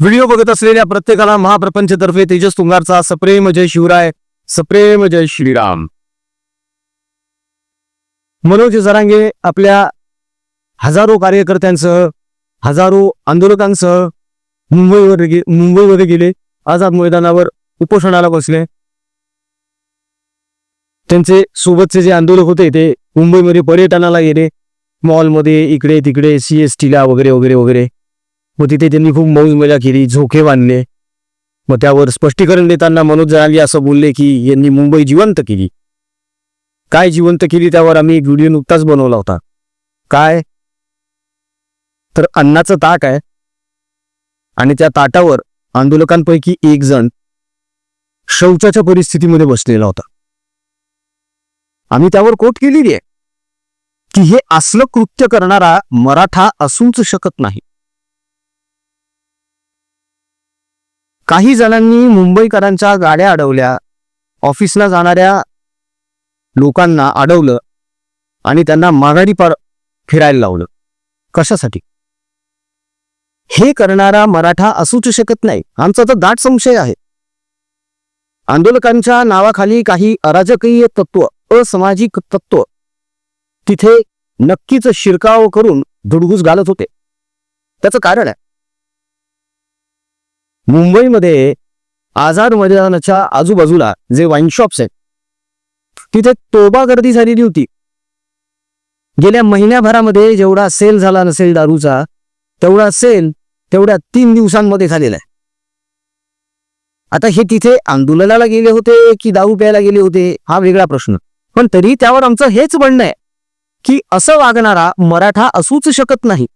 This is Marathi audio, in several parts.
व्हिडिओ बघत असलेल्या प्रत्येकाला महाप्रपंचतर्फे तेजस तुंगारचा सप्रेम जय शिवराय सप्रेम जय श्रीराम. मनोज जरांगे आपल्या हजारो कार्यकर्त्यांसह हजारो आंदोलकांसह मुंबईवर गे मुंबईमध्ये गेले. आझाद मैदानावर उपोषणाला बसले. त्यांचे सोबतचे जे आंदोलक होते ते मुंबईमध्ये पर्यटनाला गेले. मॉलमध्ये इकडे तिकडे सी एस टीला वगैरे वगैरे वगैरे. मग तिथे त्यांनी खूप मौज मजा केली झोके बांधले. मग त्यावर स्पष्टीकरण देताना मनोज जनाली असं बोलले की यांनी मुंबई जिवंत केली. काय जिवंत केली त्यावर आम्ही एक व्हिडिओ नुकताच बनवला होता. काय? तर अन्नाचं ताक आहे. आणि त्या ताटावर आंदोलकांपैकी एक जण शौचाच्या परिस्थितीमध्ये बसलेला होता. आम्ही त्यावर कोट केलेली आहे. की हे असलं कृत्य करणारा मराठा असूच शकत नाही. काही जणांनी मुंबईकरांच्या गाड्या अडवल्या. ऑफिसला जाणाऱ्या लोकांना अडवलं आणि त्यांना माघारी पार फिरायला लावलं. कशासाठी? हे करणारा मराठा असूच शकत नाही. आमचा तर दाट संशय आहे. आंदोलकांच्या नावाखाली काही अराजकीय तत्व असामाजिक तत्व तिथे नक्कीच शिरकाव करून धुडगूस घालत होते. त्याचं कारण आहे मुंबईमध्ये आझाद मैदानाच्या आजूबाजूला जे वाईन शॉप्स आहेत तिथे तोबा गर्दी झालेली होती. गेल्या महिन्याभरामध्ये जेवढा सेल झाला नसेल दारूचा तेवढा सेल तेवढ्या तीन दिवसांमध्ये झालेला आहे. आता हे तिथे आंदोलनाला गेले होते की दारू प्यायला गेले होते हा वेगळा प्रश्न. पण तरी त्यावर आमचं हेच म्हणणं आहे की असं वागणारा मराठा असूच शकत नाही.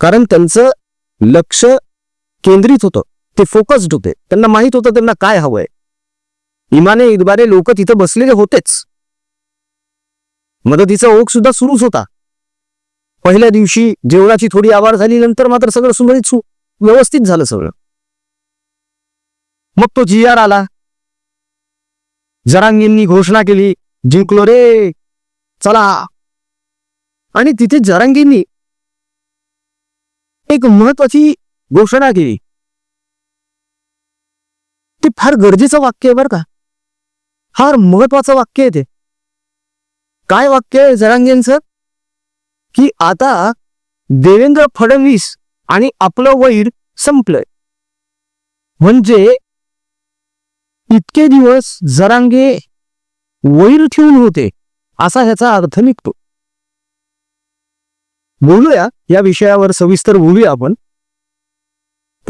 कारण त्यांचं लक्ष केंद्रित होतं. ते फोकस्ड होते. त्यांना माहीत होतं त्यांना काय हवंय. इमाने इदबारे लोक तिथं बसलेले होतेच. मदतीचा ओघ सुद्धा सुरूच होता. पहिल्या दिवशी जेवणाची थोडी आवार झाली नंतर मात्र सगळं सुरळीत सु व्यवस्थित झालं सगळं. मग तो जी आर आला जरांगींनी घोषणा केली जिंकलो रे. चला. आणि तिथे जरांगींनी एक महत्वाची घोषणा केली. ते फार गरजेचं वाक्य आहे बरं का. फार महत्वाचं वाक्य आहे ते. काय वाक्य आहे जरांगेंचं की आता देवेंद्र फडणवीस आणि आपलं वैर संपलंय. म्हणजे इतके दिवस जरांगे वैर ठेवून होते असा ह्याचा अर्थ निघतो. बोलूया या विषयावर सविस्तर बोलूया आपण.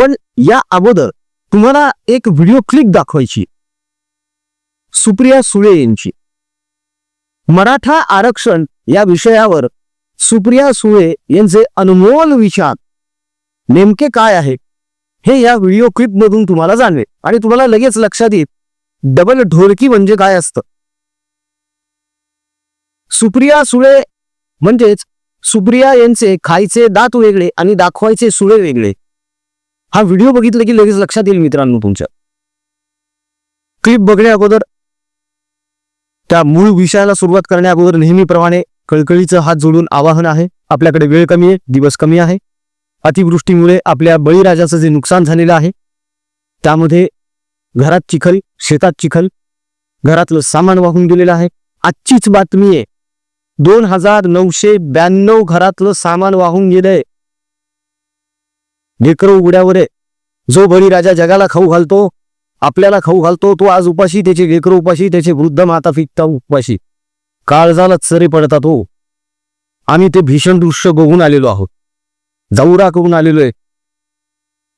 पण या अगोदर तुम्हाला एक व्हिडिओ क्लिप दाखवायची. सुप्रिया सुळे यांची. मराठा आरक्षण या विषयावर सुप्रिया सुळे यांचे अनमोल विचार नेमके काय आहे? हे या व्हिडिओ क्लिप मधून तुम्हाला जाणवेल. आणि तुम्हाला लगेच लक्षात येईल डबल ढोलकी म्हणजे काय असतं? सुप्रिया सुळे म्हणजेच सुप्रिया यांचे खायचे दात वेगळे आणि दाखवायचे सुळे वेगळे. हा व्हिडिओ बघितला की लगेच लक्षात येईल मित्रांनो तुमच्या. क्लिप बघण्या अगोदर त्या मूळ विषयाला सुरुवात करण्या अगोदर नेहमीप्रमाणे कळकळीचं हात जोडून आवाहन आहे. आपल्याकडे वेळ कमी आहे दिवस कमी आहे. अतिवृष्टीमुळे आपल्या बळीराजाचं जे नुकसान झालेलं आहे त्यामध्ये घरात चिखल शेतात चिखल घरातलं सामान वाहून गेलेलं आहे. आजचीच बातमी आहे दोन हजार नऊशे ब्याण्णव घरातलं सामान वाहून गेलंय. लेकरं उघड्यावर आहे जो बळीराजा जगाला खाऊ घालतो आपल्याला खाऊ घालतो तो आज उपाशी त्याचे लेकरं उपाशी त्याचे वृद्ध माता फिकता उपाशी. काळजाला सरे पडतात हो. आम्ही ते भीषण दृश्य बघून आलेलो आहोत. जाऊरा करून आलेलो आहे.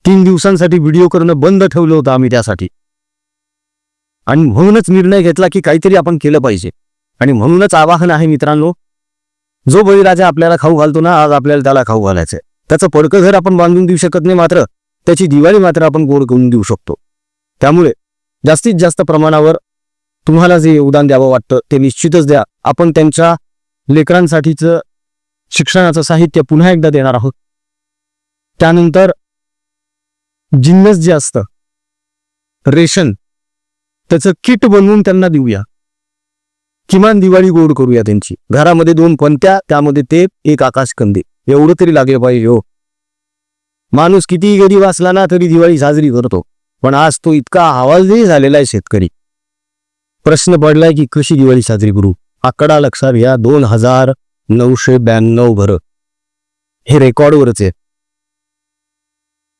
तीन दिवसांसाठी व्हिडिओ करणं बंद ठेवलं होतं आम्ही त्यासाठी. आणि म्हणूनच निर्णय घेतला की काहीतरी आपण केलं पाहिजे. आणि म्हणूनच आवाहन आहे मित्रांनो जो बळीराजा आपल्याला खाऊ घालतो ना आज आपल्याला त्याला खाऊ घालायचं त्याचं पडकं घर आपण बांधून देऊ शकत नाही मात्र त्याची दिवाळी मात्र आपण गोड करून देऊ शकतो. त्यामुळे जास्तीत जास्त प्रमाणावर तुम्हाला जे योगदान द्यावं वाटतं ते निश्चितच द्या. आपण त्यांच्या लेकरांसाठीचं शिक्षणाचं साहित्य पुन्हा एकदा देणार आहोत. त्यानंतर जिन्नस जे असतं रेशन त्याचं किट बनवून त्यांना देऊया. किमान दिवाळी गोड करूया त्यांची. घरामध्ये दोन कोणत्या त्यामध्ये ते एक आकाशकंदी एवढं तरी लागले पाहिजे हो. माणूस कितीही गरीब असला ना तरी दिवाळी साजरी करतो. पण आज तो इतका आवाजही झालेला आहे शेतकरी. प्रश्न पडलाय की कशी दिवाळी साजरी करू? आकडा लक्षात घ्या दोन हजार नऊशे ब्याण्णव भर. हे रेकॉर्डवरच आहे.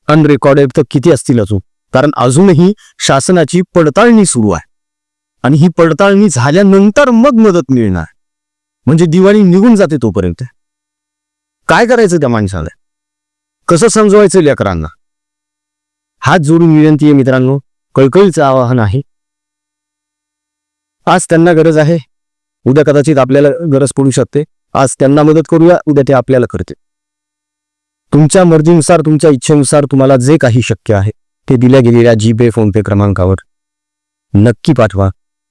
अनरेकॉर्डेड तर किती असतील अजून? कारण अजूनही शासनाची पडताळणी सुरू आहे. आणि ही पडताळणी झाल्यानंतर मग मदत मिळणार. म्हणजे दिवाळी निघून जाते तोपर्यंत. काय करायचं त्या माणसाला? कसं समजवायचं लेकरांना? हात जोडून विनंती आहे मित्रांनो कळकळीचं आवाहन आहे. आज त्यांना गरज आहे. उद्या कदाचित आपल्याला गरज पडू शकते. आज त्यांना मदत करूया उद्या ते आपल्याला करते तुमच्या मर्जीनुसार तुमच्या इच्छेनुसार तुम्हाला जे काही शक्य आहे ते दिल्या गेलेल्या जीपे फोनपे क्रमांकावर नक्की पाठवा.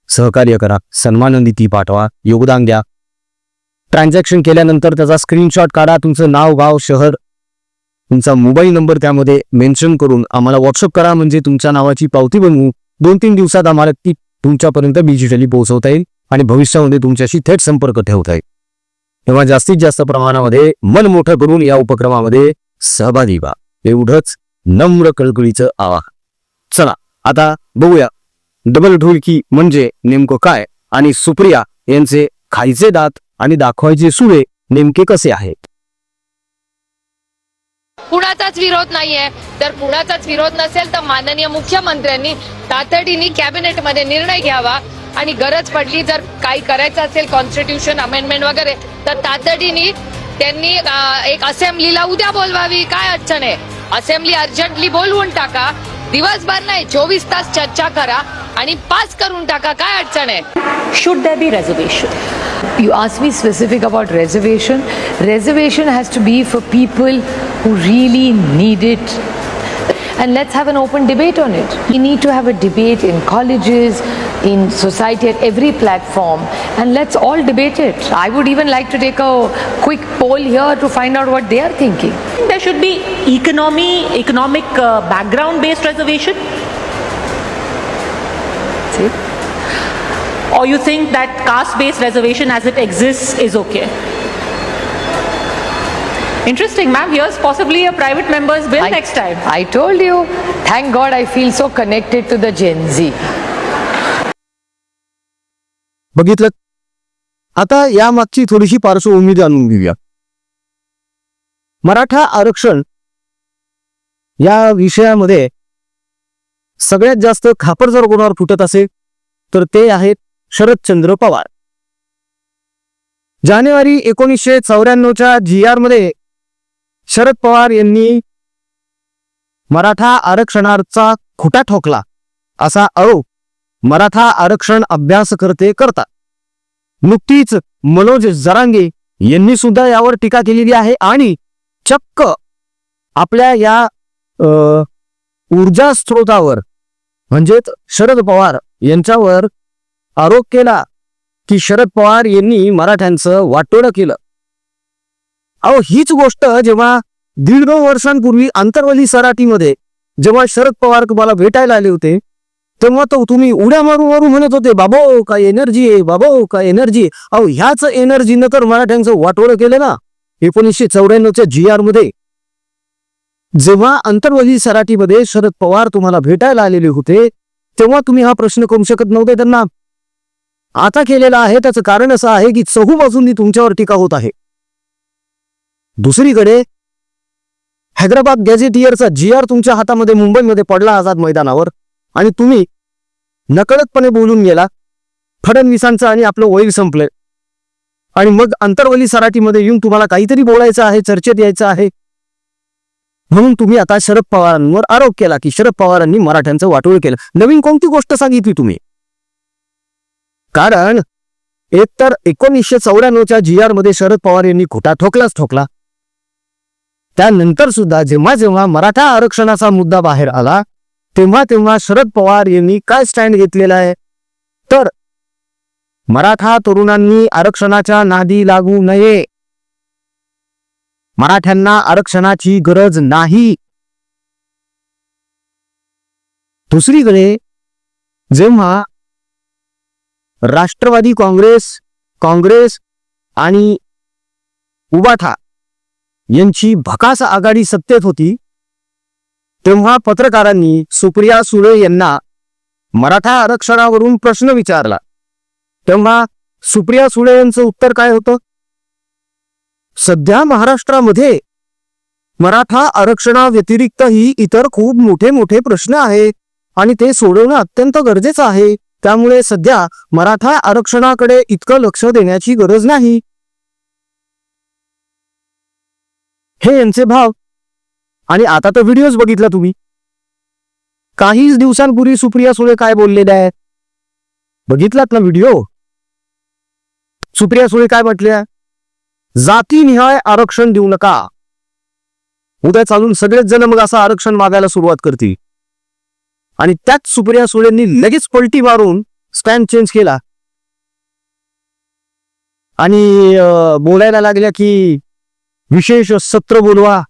सहकार्य करा. सन्माननिधी पाठवा. योगदान द्या. ट्रान्झॅक्शन केल्यानंतर त्याचा स्क्रीनशॉट काढा तुमचं नाव गाव शहर तुमचा मोबाईल नंबर त्यामध्ये मेन्शन करून आम्हाला व्हॉट्सअप करा म्हणजे तुमच्या नावाची पावती बनवू. दोन तीन दिवसात आम्हाला ती तुमच्यापर्यंत डिजिटली पोहोचवता येईल आणि भविष्यामध्ये तुमच्याशी थेट संपर्क ठेवता येईल. तेव्हा जास्तीत जास्त प्रमाणामध्ये मन मोठं करून या उपक्रमामध्ये सहभागी व्हा. एवढंच नम्र कळकळीचं आवाहन. चला आता बघूया. डबल ढोलकी म्हणजे नेमकं काय? आणि सुप्रिया यांचे खायचे दात आणि दाखवायचे सुरे नेमके कसे आहेत? कुणाचाच विरोध नाहीये. तर कुणाचाच विरोध नसेल तर माननीय मुख्यमंत्र्यांनी तातडीने कॅबिनेटमध्ये निर्णय घ्यावा. आणि गरज पडली जर काही करायचं असेल कॉन्स्टिट्यूशन अमेंडमेंट वगैरे तर तातडीने त्यांनी एक असेंब्लीला उद्या बोलवावी. काय अडचण आहे? असेंब्ली अर्जंटली बोलवून टाका. दिवसभर नाही चोवीस तास चर्चा करा आणि पास करून टाका काय अडचण आहे? Should there be reservation you ask me specific about reservation reservation has to be for people who really need it And let's have an open debate on it. We need to have a debate in colleges, in society, at every platform, and let's all debate it. I would even like to take a quick poll here to find out what they are thinking. There should be economy, economic uh, background based reservation, See? or you think that caste based reservation as it exists is okay? Interesting, ma'am. Here's possibly a private member's bill I- next time. I told you. Thank God I feel so connected to the Gen Z. बघितलं आता यामागची थोडीशी पार्श्वभूमी जाणून घेऊया मराठा आरक्षण या विषयामध्ये सगळ्यात जास्त खापर जर कोणावर फुटत असेल तर ते आहेत शरदचंद्र पवार जानेवारी एकोणीसशे चौऱ्याण्णवच्या जी आरमध्ये शरद पवार यांनी मराठा आरक्षणाचा खुटा ठोकला. असा आरोप मराठा आरक्षण अभ्यासकर्ते करतात. नुकतीच मनोज जरांगे यांनी सुद्धा यावर टीका केलेली आहे आणि चक्क आपल्या या ऊर्जा स्त्रोतावर म्हणजेच शरद पवार यांच्यावर आरोप केला की शरद पवार यांनी मराठ्यांचं वाटोळं केलं. अहो हीच गोष्ट जेव्हा दीड दोन वर्षांपूर्वी आंतरवली सराटीमध्ये जेव्हा शरद पवार तुम्हाला भेटायला आले होते तेव्हा तो तुम्ही उड्या मारू मारू म्हणत होते बाबो हो, काय एनर्जी आहे बाबो हो, काय एनर्जी अहो ह्याच एनर्जीनं तर मराठ्यांचं वाटोळं केलं ना एकोणीसशे चौऱ्याण्णवच्या जी आरमध्ये. जेव्हा अंतर्वली सराटीमध्ये शरद पवार तुम्हाला भेटायला आलेले होते तेव्हा तुम्ही हा प्रश्न करू शकत नव्हते त्यांना. आता केलेला आहे त्याचं कारण असं आहे की चहू बाजूंनी तुमच्यावर टीका होत आहे. दुसरीकडे हैदराबाद गॅझेटियरचा जी आर तुमच्या हातामध्ये मुंबईमध्ये पडला आझाद मैदानावर आणि तुम्ही नकळतपणे बोलून गेला फडणवीसांचं आणि आपलं वैर संपलंय. आणि मग अंतरवली सराटीमध्ये येऊन तुम्हाला काहीतरी बोलायचं आहे चर्चेत यायचं आहे म्हणून तुम्ही आता शरद पवारांवर आरोप केला की शरद पवारांनी मराठ्यांचं वाटोळ केलं. नवीन कोणती गोष्ट सांगितली तुम्ही? कारण एकतर एकोणीसशे चौऱ्याण्णवच्या जी आरमध्ये शरद पवार यांनी खोटा ठोकलाच ठोकला. त्यानंतर सुद्धा जेव्हा जेव्हा मराठा आरक्षणाचा मुद्दा बाहेर आला तेव्हा तेव्हा शरद पवार यांनी काय स्टँड घेतलेला आहे? तर मराठा तरुणांनी आरक्षणाच्या नादी लागू नये. मराठ्यांना आरक्षणाची गरज नाही. दुसरीकडे जेव्हा राष्ट्रवादी काँग्रेस काँग्रेस आणि उबाठा यांची भकास आघाडी सत्तेत होती. तेव्हा पत्रकारांनी सुप्रिया सुळे यांना मराठा आरक्षणावरून प्रश्न विचारला. तेव्हा सुप्रिया सुळे यांचं उत्तर काय होतं? सध्या महाराष्ट्रामध्ये मराठा आरक्षणाव्यतिरिक्तही इतर खूप मोठे मोठे प्रश्न आहेत आणि ते सोडवणं अत्यंत गरजेचं आहे. त्यामुळे सध्या मराठा आरक्षणाकडे इतकं लक्ष देण्याची गरज नाही. हे यांचे भाव. आणि आता तर व्हिडिओज बघितला तुम्ही. काहीच दिवसांपूर्वी सुप्रिया सुळे काय बोललेल्या आहेत? बघितलात ना व्हिडिओ सुप्रिया सुळे काय म्हटल्या जातीनिहाय आरक्षण देऊ नका. उद्या चालून सगळेच जण मग असं आरक्षण मागायला सुरुवात करतील. आणि त्याच सुप्रिया सुळेंनी लगेच पलटी मारून स्टँड चेंज केला. आणि बोलायला लागल्या की विशेष सत्र बोलवा.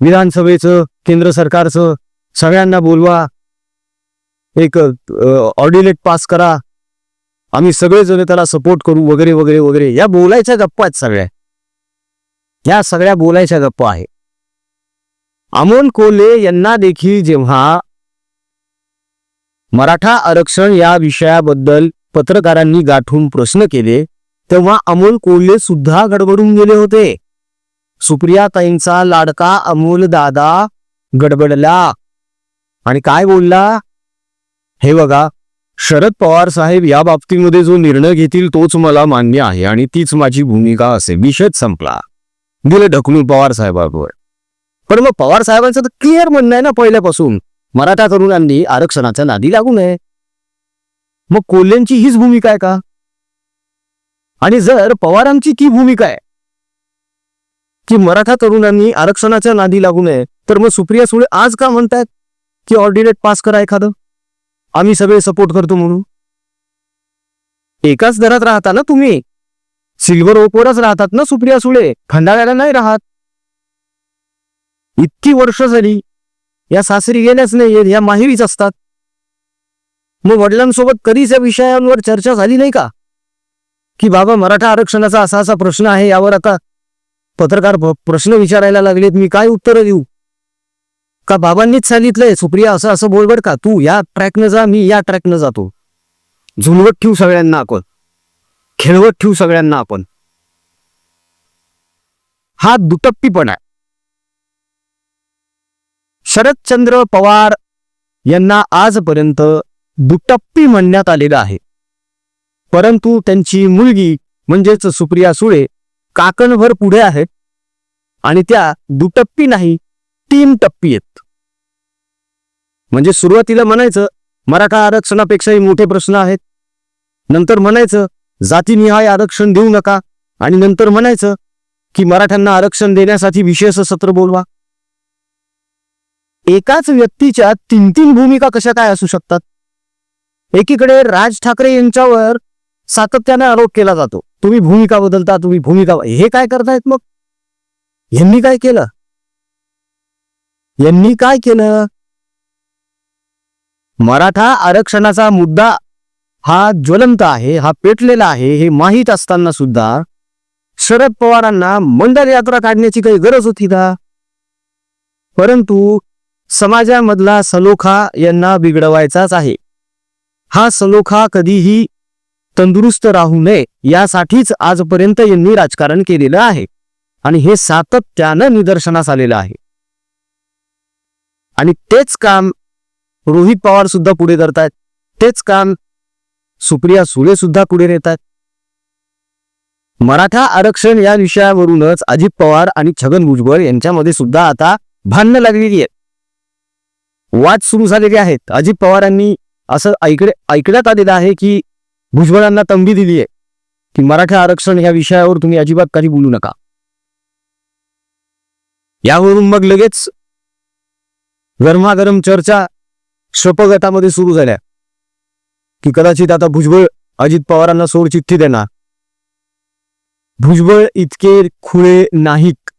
विधानसभेचं केंद्र सरकारचं सगळ्यांना बोलवा. एक ऑर्डिनेट पास करा. आम्ही सगळेजण त्याला सपोर्ट करू वगैरे वगैरे वगैरे. या बोलायच्या गप्पा आहेत सगळ्या. या सगळ्या बोलायच्या गप्पा आहे अमोल कोल्हे यांना देखील जेव्हा मराठा आरक्षण या विषयाबद्दल पत्रकारांनी गाठून प्रश्न केले तेव्हा अमोल कोल्हे सुद्धा गडबडून गेले होते. सुप्रियाताईंचा लाडका अमोल दादा गडबडला. आणि काय बोलला? हे बघा शरद पवार साहेब या बाबतीमध्ये जो निर्णय घेतील तोच मला मान्य आहे आणि तीच माझी भूमिका असे विषयच संपला. दिलं ढकलून पवार साहेबांवर. पण मग पवार साहेबांचं तर क्लिअर म्हणणं आहे ना पहिल्यापासून. मराठा तरुणांनी आरक्षणाच्या नादी लागू नये. मग कोल्ह्यांची हीच भूमिका आहे का? आणि जर पवारांची ती भूमिका आहे की मराठा तरुणांनी आरक्षणाच्या नादी लागू नये. तर मग सुप्रिया सुळे आज का म्हणतायत की ऑर्डिनेट पास करा एखादं? आम्ही सगळे सपोर्ट करतो म्हणून. एकाच दरात राहता ना तुम्ही? सिल्वर ओकवरच राहतात ना सुप्रिया सुळे? खंडाळ्याला नाही राहत. इतकी वर्ष झाली या सासरी गेल्याच नाही या माहेरीच असतात. मग वडिलांसोबत कधीच या विषयांवर चर्चा झाली नाही का? की बाबा मराठा आरक्षणाचा असा असा प्रश्न आहे यावर आता पत्रकार प्रश्न विचारायला लागलेत मी काय उत्तर देऊ? का बाबांनीच सांगितलंय सुप्रिया असं असं बोल बर का? तू या ट्रॅकनं जा मी या ट्रॅकनं जातो. झुलवत ठेवू सगळ्यांना आपण. खेळवत ठेवू सगळ्यांना आपण. हा दुटप्पीपणा आहे. शरदचंद्र पवार यांना आजपर्यंत दुटप्पी म्हणण्यात आलेलं आहे. परंतु त्यांची मुलगी म्हणजेच सुप्रिया सुळे काकणभर पुढे आहेत आणि त्या दुटप्पी नाही तीन टप्पी आहेत. म्हणजे सुरुवातीला म्हणायचं मराठा आरक्षणापेक्षाही मोठे प्रश्न आहेत. नंतर म्हणायचं जातीनिहाय आरक्षण देऊ नका. आणि नंतर म्हणायचं की मराठ्यांना आरक्षण देण्यासाठी विशेष सत्र बोलवा. एकाच व्यक्तीच्या तीन तीन भूमिका कशा काय असू शकतात? एकीकडे राज ठाकरे यांच्यावर सातत्याने आरोप केला जातो. तुम्ही भूमिका बदलता तुम्ही भूमिका हे काय करतायत मग? यांनी काय केलं? यांनी काय केलं? मराठा आरक्षणाचा मुद्दा हा ज्वलंत आहे हा पेटलेला आहे हे माहीत असताना सुद्धा शरद पवारांना मंडल यात्रा काढण्याची काही गरज होती का? परंतु समाजामधला सलोखा यांना बिघडवायचाच आहे. हा सलोखा कधीही तंदुरुस्त राहू नये यासाठीच आजपर्यंत यांनी राजकारण केलेलं आहे. आणि हे सातत्यानं निदर्शनास आलेलं आहे. आणि तेच काम रोहित पवार सुद्धा पुढे करतायत तेच काम सुप्रिया सुळे सुद्धा पुढे नेतात मराठा आरक्षण या विषयावरूनच अजित पवार आणि छगन भुजबळ यांच्यामध्ये सुद्धा आता भांडणं लागलेली आहेत. वाद सुरू झालेले आहेत. अजित पवारांनी असं ऐकडे ऐकण्यात आलेलं आहे की भुजबळांना तंबी दिली आहे की मराठा आरक्षण या विषयावर तुम्ही अजिबात काही बोलू नका. यावरून मग लगेच गरमागरम चर्चा शपगतामध्ये सुरू झाल्या. की कदाचित आता भुजबळ अजित पवारांना सोड चिठ्ठी देणार. भुजबळ इतके खुळे नाहीत.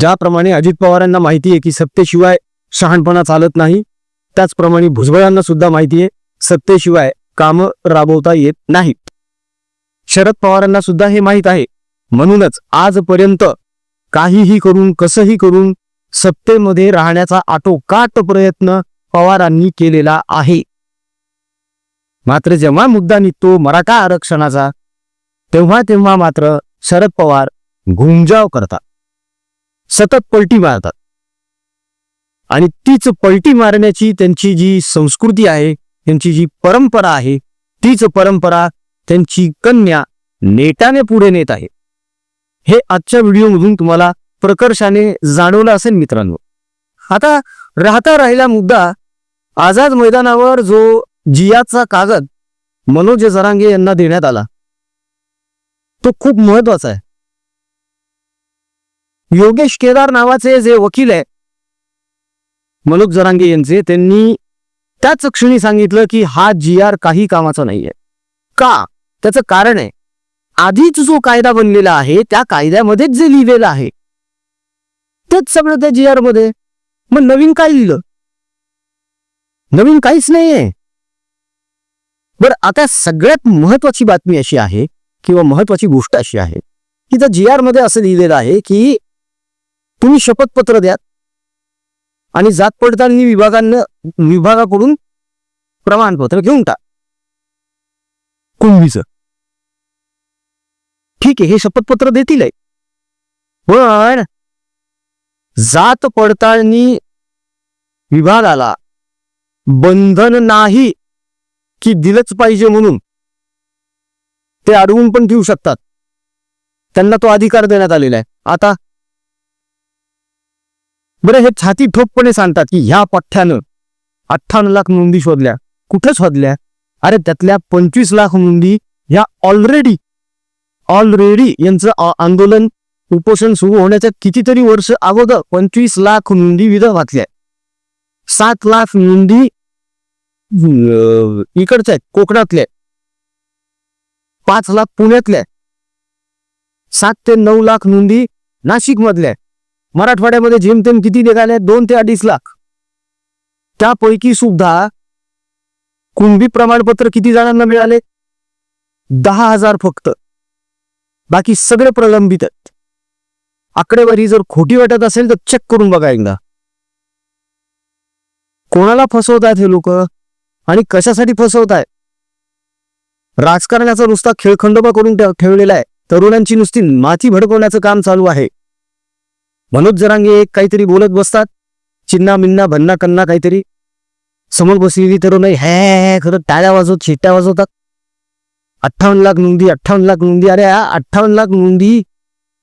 ज्याप्रमाणे अजित पवारांना माहिती आहे की सत्तेशिवाय शहाणपणा चालत नाही त्याचप्रमाणे भुजबळांना सुद्धा माहिती आहे सत्तेशिवाय कामं राबवता येत नाहीत शरद पवारांना सुद्धा हे माहीत आहे. म्हणूनच आजपर्यंत काहीही करून कसंही करून सत्तेमध्ये राहण्याचा आटोकाट प्रयत्न पवारांनी केलेला आहे. मात्र जेव्हा मुद्दा निघतो मराठा आरक्षणाचा तेव्हा तेव्हा मात्र शरद पवार घुमजाव करतात. सतत पलटी मारतात. आणि तीच पलटी मारण्याची त्यांची जी संस्कृती आहे त्यांची जी परंपरा आहे तीच परंपरा त्यांची कन्या नेटाने पुढे नेत आहे. हे आजच्या व्हिडिओमधून तुम्हाला प्रकर्षाने जाणवलं असेल मित्रांनो. आता राहता राहिला मुद्दा आझाद मैदानावर जो जियाचा कागद मनोज जरांगे यांना देण्यात आला तो खूप महत्त्वाचा आहे. योगेश केदार नावाचे जे वकील आहे मनोज जरांगे यांचे त्यांनी त्याच क्षणी सांगितलं की हा जी आर काही कामाचा नाहीये. का? त्याचं कारण आहे. आधीच जो कायदा बनलेला आहे त्या कायद्यामध्येच जे लिहिलेलं आहे. तेच सगळं त्या जी आरमध्ये. मग नवीन काय लिहिलं? नवीन काहीच नाहीये. बर आता सगळ्यात महत्वाची बातमी अशी आहे किंवा महत्वाची गोष्ट अशी आहे की त्या जी आरमध्ये असं लिहिलेलं आहे की तुम्ही शपथपत्र द्या आणि जात पडताळणी विभागानं विभागाकडून प्रमाणपत्र घेऊन टाक. कुंभीचं ठीक आहे हे शपथपत्र देतील आहे. पण जात पडताळणी विभागाला बंधन नाही की दिलंच पाहिजे म्हणून. ते अडवून पण ठेवू शकतात. त्यांना तो अधिकार देण्यात आलेला आहे. आता बरं हे छाती ठोकपणे सांगतात की ह्या पठ्ठ्यानं अठ्ठावन्न लाख नोंदी शोधल्या. कुठं शोधल्या? अरे त्यातल्या पंचवीस लाख नोंदी ह्या ऑलरेडी ऑलरेडी यांचं आंदोलन उपोषण सुरू होण्याच्या कितीतरी वर्ष अगोदर पंचवीस लाख नोंदी विदर्भातल्या सात लाख नोंदी इकडच्या आहेत कोकणातल्या पाच लाख पुण्यातल्या सात ते नऊ लाख नोंदी नाशिक मधल्या मराठवाड्यामध्ये जेमतेम किती निघाले दोन ते अडीच लाख. त्यापैकी सुद्धा कुणबी प्रमाणपत्र किती जणांना मिळाले? दहा हजार फक्त. बाकी सगळे प्रलंबित आहेत. आकडेवारी जर खोटी वाटत असेल तर चेक करून बघा एकदा. कोणाला फसवतायत हे लोक? आणि कशासाठी फसवताय राजकारणाचा नुसता खेळखंडोबा करून ठेवलेला आहे. तरुणांची नुसती माथी भडकवण्याचं काम चालू आहे. मनोज जरांगे एक काहीतरी बोलत बसतात. चिन्ना मिन्ना भन्ना कन्ना काहीतरी. समोर बसलेली तरुण हे खरं टाळ्या वाजवत शिट्ट्या वाजवतात. अठ्ठावन्न लाख नोंदी अठ्ठावन्न लाख नोंदी. अरे अठ्ठावन्न लाख नोंदी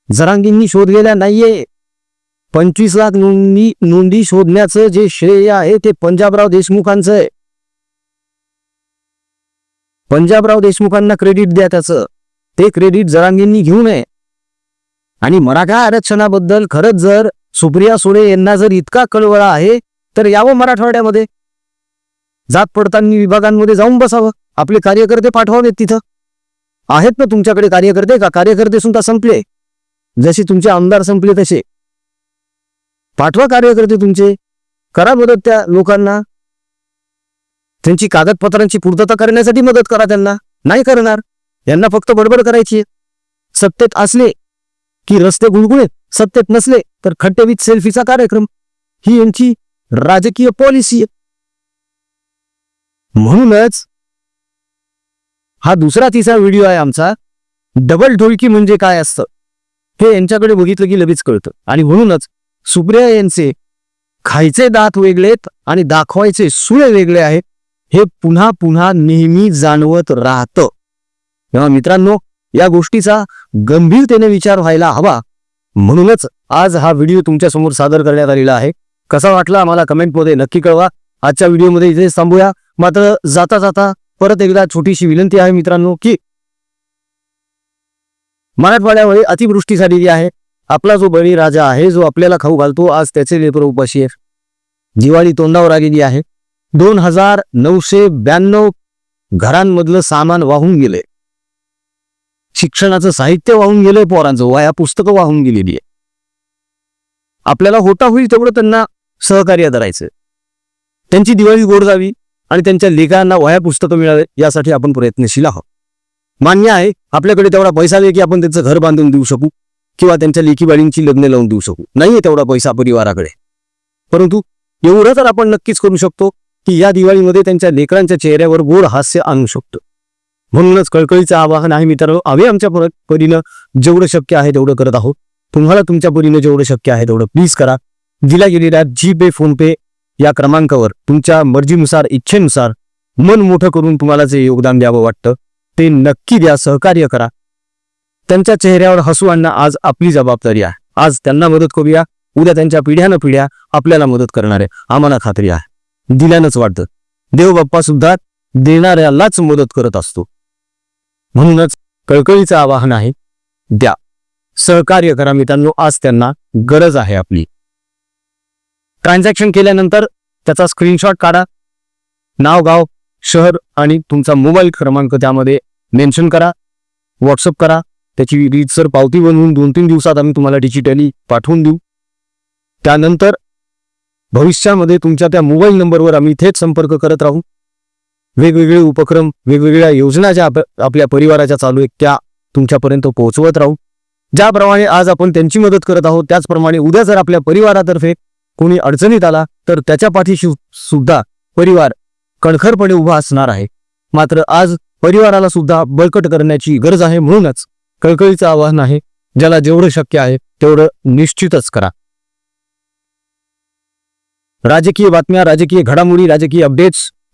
जरांगींनी शोधलेल्या नाहीये. पंचवीस लाख नोंदी नोंदी शोधण्याचं जे श्रेय आहे ते पंजाबराव देशमुखांचं आहे. पंजाबराव देशमुखांना क्रेडिट द्या त्याचं. ते क्रेडिट जरांगींनी घेऊ नये. आणि मराठा आरक्षणाबद्दल खरंच जर सुप्रिया सुळे यांना जर इतका कळवळा आहे तर यावं मराठवाड्यामध्ये? जात पडताळणी विभागांमध्ये जाऊन बसावं. आपले कार्यकर्ते पाठवावेत तिथं. आहेत ना तुमच्याकडे कार्यकर्ते का? कार्यकर्ते सुद्धा संपले. जसे तुमचे आमदार संपले तसे. पाठवा कार्यकर्ते तुमचे. करा मदत त्या लोकांना. त्यांची कागदपत्रांची पूर्तता करण्यासाठी मदत करा त्यांना. नाही करणार. यांना फक्त बडबड करायची आहे. सत्तेत असले की रस्ते गुळगुळेत सत्तेत नसले तर खट्टेवीत सेल्फीचा कार्यक्रम. ही यांची राजकीय पॉलिसी आहे. म्हणूनच हा दुसरा तिसरा व्हिडिओ आहे आमचा. डबल ढोलकी म्हणजे काय असतं? हे यांच्याकडे बघितलं की लगेच कळतं. आणि म्हणूनच सुप्रिया यांचे खायचे दात वेगळेत आणि दाखवायचे सुळे वेगळे आहेत हे पुन्हा पुन्हा नेहमी जाणवत राहतं. तेव्हा मित्रांनो या गोष्टीचा गंभीरतेने विचार व्हायला हवा. म्हणूनच आज हा व्हिडिओ तुमच्यासमोर सादर करण्यात आलेला आहे. कसा वाटला आम्हाला कमेंटमध्ये नक्की कळवा. आजच्या व्हिडिओमध्ये इथे थांबूया. मात्र जाता जाता परत एकदा छोटीशी विनंती आहे मित्रांनो की मराठवाड्यामध्ये अतिवृष्टी झालेली आहे. आपला जो बळीराजा आहे जो आपल्याला खाऊ घालतो आज त्याचे लेपर उपाशी आहे दिवाळी तोंडावर आलेली आहे. दोन हजार नऊशे ब्याण्णव घरांमधलं सामान वाहून गेले शिक्षणाचं साहित्य वाहून गेलंय पोरांचं. वाया पुस्तकं वाहून गेलेली आहे. आपल्याला होता होईल तेवढं त्यांना सहकार्य करायचं. त्यांची दिवाळी गोड जावी आणि त्यांच्या लेखांना वया पुस्तकं मिळावे यासाठी आपण प्रयत्नशील आहोत. मान्य आहे आपल्याकडे तेवढा पैसा आहे की आपण त्यांचं घर बांधून देऊ शकू किंवा त्यांच्या लेखीबाळींची लग्न लावून देऊ शकू. नाहीये तेवढा पैसा परिवाराकडे. परंतु एवढं तर आपण नक्कीच करू शकतो की या दिवाळीमध्ये त्यांच्या लेकरांच्या चेहऱ्यावर गोड हास्य आणू शकतो. म्हणूनच कळकळीचं आवाहन आहे मित्रांनो आम्ही आमच्या परीनं जेवढं शक्य आहे तेवढं करत आहोत. तुम्हाला तुमच्या परीनं जेवढं शक्य आहे तेवढं प्लीज करा. दिल्या गेलेल्या जी पे फोन पे या क्रमांकावर तुमच्या मर्जीनुसार इच्छेनुसार मन मोठं करून तुम्हाला जे योगदान द्यावं वाटतं. ते नक्की द्या सहकार्य करा. त्यांच्या चेहऱ्यावर हसू आणणं आज आपली जबाबदारी आहे. आज त्यांना मदत करूया उद्या त्यांच्या पिढ्यानं पिढ्या आपल्याला मदत करणार आहे. आम्हाला खात्री आहे. दिल्यानंच वाटतं. देवबाप्पा सुद्धा देणाऱ्यालाच मदत करत असतो. म्हणूनच कळकळीचं आवाहन आहे द्या. सहकार्य करा मित्रांनो आज त्यांना गरज आहे आपली. ट्रान्झॅक्शन केल्यानंतर त्याचा स्क्रीनशॉट काढा. नाव गाव शहर आणि तुमचा मोबाईल क्रमांक त्यामध्ये मेन्शन करा. व्हॉट्सअप करा. त्याची रीतसर पावती बनवून दोन तीन दिवसात आम्ही तुम्हाला डिजिटली पाठवून देऊ. त्यानंतर भविष्यामध्ये तुमच्या त्या मोबाईल नंबरवर आम्ही थेट संपर्क करत राहू. वेगवेगळे उपक्रम वेगवेगळ्या योजना ज्या आपल्या परिवाराच्या चालू आहेत त्या तुमच्यापर्यंत पोहोचवत राहू. ज्याप्रमाणे आज आपण त्यांची मदत करत आहोत त्याचप्रमाणे उद्या जर आपल्या परिवारातर्फे कोणी अडचणीत आला तर त्याच्या पाठीशी सुद्धा परिवार कणखरपणे उभा असणार आहे. मात्र आज परिवाराला सुद्धा बळकट करण्याची गरज आहे म्हणूनच कळकळीचं आवाहन आहे ज्याला जेवढं शक्य आहे तेवढं निश्चितच करा. राजकीय बातम्या राजकीय घडामोडी राजकीय अपडेट्स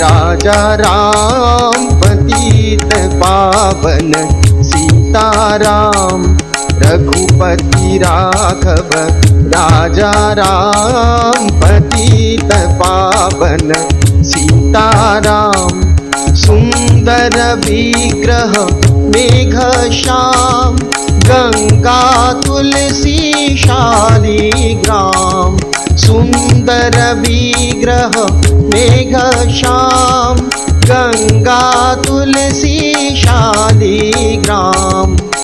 राजा राम पतित पावन सीताराम रघुपति राघव राजा राम पतित पावन सीताराम सुन्दर विग्रह मेघ श्याम गङ्गा तुलसी शालिग्राम सुन्दर विग्रह मेघ श्याम गङ्गा तुलसी शालिग्राम।